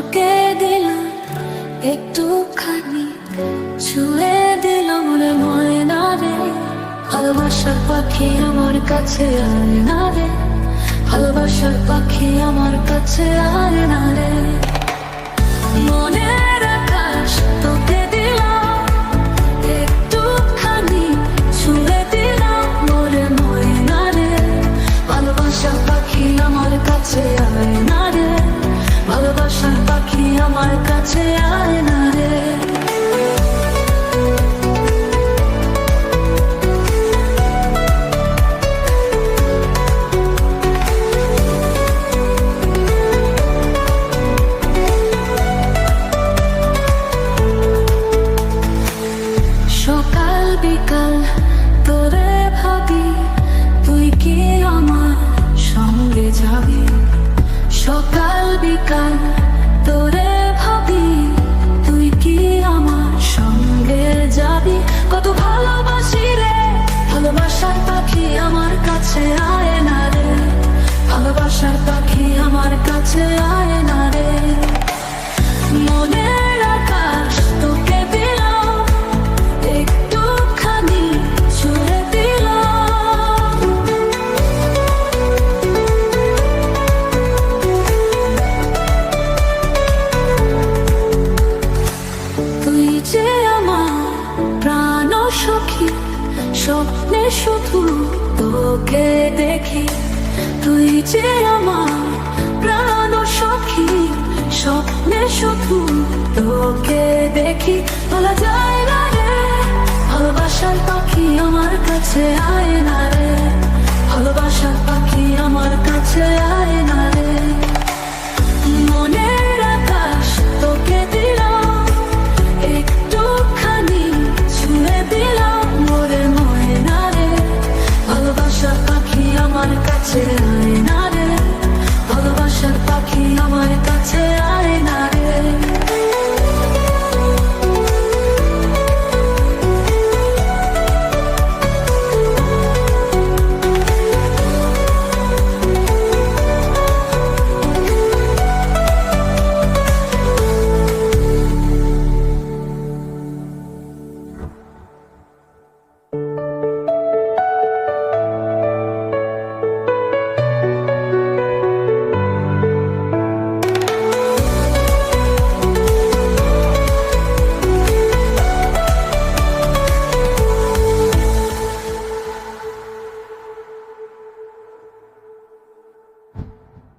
তোকে দিলাম, একটুখানি ছুঁয়ে দিলাম রে ময়না রে। ভালোবাসার পাখি আমার কাছে আয় না রে। ভালোবাসার পাখি আমার কাছে আয় আমার সখী স্বপ্নে শুধু তোকে দেখি। তুই যে শুধু তোকে দেখি। বলা যায় না রে ভালোবাসার পাখি আমার কাছে আয় না।